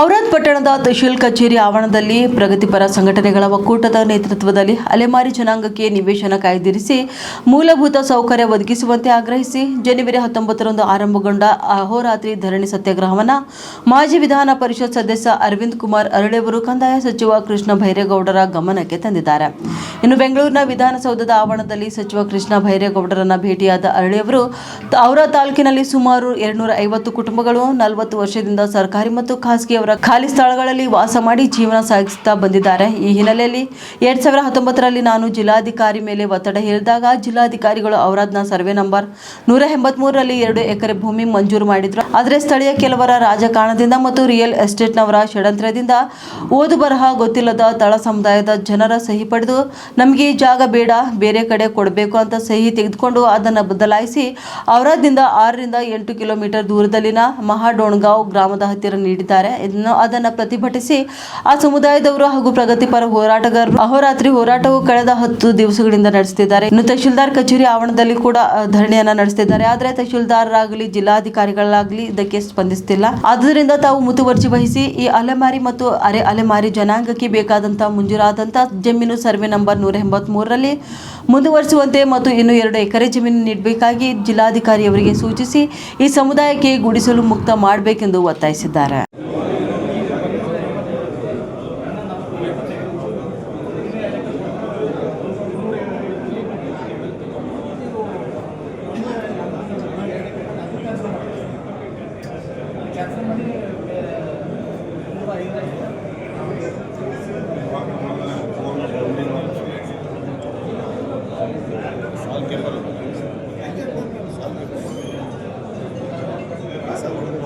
ಔರಾದ್ ಪಟ್ಟಣದ ತಹಶೀಲ್ ಕಚೇರಿ ಆವರಣದಲ್ಲಿ ಪ್ರಗತಿಪರ ಸಂಘಟನೆಗಳ ಒಕ್ಕೂಟದ ನೇತೃತ್ವದಲ್ಲಿ ಅಲೆಮಾರಿ ಜನಾಂಗಕ್ಕೆ ನಿವೇಶನ ಕಾಯ್ದಿರಿಸಿ ಮೂಲಭೂತ ಸೌಕರ್ಯ ಒದಗಿಸುವಂತೆ ಆಗ್ರಹಿಸಿ ಜನವರಿ ಹತ್ತೊಂಬತ್ತರಂದು ಆರಂಭಗೊಂಡ ಅಹೋರಾತ್ರಿ ಧರಣಿ ಸತ್ಯಾಗ್ರಹವನ್ನು ಮಾಜಿ ವಿಧಾನ ಪರಿಷತ್ ಸದಸ್ಯ ಅರವಿಂದ್ ಕುಮಾರ್ ಅರಳೆವರು ಕಂದಾಯ ಸಚಿವ ಕೃಷ್ಣ ಭೈರೇಗೌಡರ ಗಮನಕ್ಕೆ ತಂದಿದ್ದಾರೆ. ಇನ್ನು ಬೆಂಗಳೂರಿನ ವಿಧಾನಸೌಧದ ಆವರಣದಲ್ಲಿ ಸಚಿವ ಕೃಷ್ಣ ಭೈರೇಗೌಡರನ್ನ ಭೇಟಿಯಾದ ಅರಳಿಯವರು, ಅವರ ತಾಲೂಕಿನಲ್ಲಿ ಸುಮಾರು ಎರಡ್ನೂರ ಐವತ್ತು ಕುಟುಂಬಗಳು, ನಲವತ್ತು ವರ್ಷದಿಂದ ಸರ್ಕಾರಿ ಮತ್ತು ಖಾಸಗಿಯವರ ಖಾಲಿ ಸ್ಥಳಗಳಲ್ಲಿ ವಾಸ ಮಾಡಿ ಜೀವನ ಸಾಗಿಸುತ್ತಾ ಬಂದಿದ್ದಾರೆ. ಈ ಹಿನ್ನೆಲೆಯಲ್ಲಿ ಎರಡ್ ಸಾವಿರದ ಹತ್ತೊಂಬತ್ತರಲ್ಲಿ ನಾನು ಜಿಲ್ಲಾಧಿಕಾರಿ ಮೇಲೆ ಒತ್ತಡ ಹೇರಿದಾಗ ಜಿಲ್ಲಾಧಿಕಾರಿಗಳು ಅವರಾದ್ನ ಸರ್ವೆ ನಂಬರ್ ನೂರ ಎಂಬತ್ಮೂರರಲ್ಲಿ ಎರಡು ಎಕರೆ ಭೂಮಿ ಮಂಜೂರು ಮಾಡಿದ್ರು. ಆದರೆ ಸ್ಥಳೀಯ ಕೆಲವರ ರಾಜಕಾರಣದಿಂದ ಮತ್ತು ರಿಯಲ್ ಎಸ್ಟೇಟ್ನವರ ಷಡಂತ್ರದಿಂದ ಓದು ಬರಹ ಗೊತ್ತಿಲ್ಲದ ತಳ ಸಮುದಾಯದ ಜನರ ಸಹಿ ಪಡೆದು ನಮಗೆ ಈ ಜಾಗ ಬೇಡ, ಬೇರೆ ಕಡೆ ಕೊಡಬೇಕು ಅಂತ ಸಹಿ ತೆಗೆದುಕೊಂಡು ಅದನ್ನು ಬದಲಾಯಿಸಿ ಅವರದಿಂದ ಆರರಿಂದ ಎಂಟು ಕಿಲೋಮೀಟರ್ ದೂರದಲ್ಲಿನ ಮಹಾಡೋಣ್ಗಾಂವ್ ಗ್ರಾಮದ ಹತ್ತಿರ ನೀಡಿದ್ದಾರೆ. ಇದನ್ನು ಅದನ್ನು ಪ್ರತಿಭಟಿಸಿ ಆ ಸಮುದಾಯದವರು ಹಾಗೂ ಪ್ರಗತಿಪರ ಹೋರಾಟಗಾರರು ಅಹೋರಾತ್ರಿ ಹೋರಾಟವು ಕಳೆದ ಹತ್ತು ದಿವಸಗಳಿಂದ ನಡೆಸುತ್ತಿದ್ದಾರೆ ಇನ್ನು ತಹಶೀಲ್ದಾರ್ ಕಚೇರಿ ಆವರಣದಲ್ಲಿ ಕೂಡ ಧರಣಿಯನ್ನು ನಡೆಸುತ್ತಿದ್ದಾರೆ ಆದರೆ ತಹಶೀಲ್ದಾರರಾಗಲಿ, ಜಿಲ್ಲಾಧಿಕಾರಿಗಳಾಗಲಿ ಇದಕ್ಕೆ ಸ್ಪಂದಿಸುತ್ತಿಲ್ಲ ಆದ್ದರಿಂದ ತಾವು ಮುತುವರ್ಜಿ ವಹಿಸಿ ಈ ಅಲೆಮಾರಿ ಮತ್ತು ಅರೆ ಅಲೆಮಾರಿ ಜನಾಂಗಕ್ಕೆ ಬೇಕಾದಂತಹ ಮುಂಜೂರಾದಂತಹ ಜಮೀನು ಸರ್ವೆ ನಂಬರ್ ನೂರ ಎಂಬತ್ಮೂರರಲ್ಲಿ ಮುಂದುವರಿಸುವಂತೆ ಮತ್ತು ಇನ್ನು ಎರಡು ಎಕರೆ ಜಮೀನು ನೀಡಬೇಕಾಗಿ ಜಿಲ್ಲಾಧಿಕಾರಿಯವರಿಗೆ ಸೂಚಿಸಿ ಈ ಸಮುದಾಯಕ್ಕೆ ಗುಡಿಸಲು ಮುಕ್ತ ಮಾಡಬೇಕೆಂದು ಒತ್ತಾಯಿಸಿದ್ದಾರೆ. sabor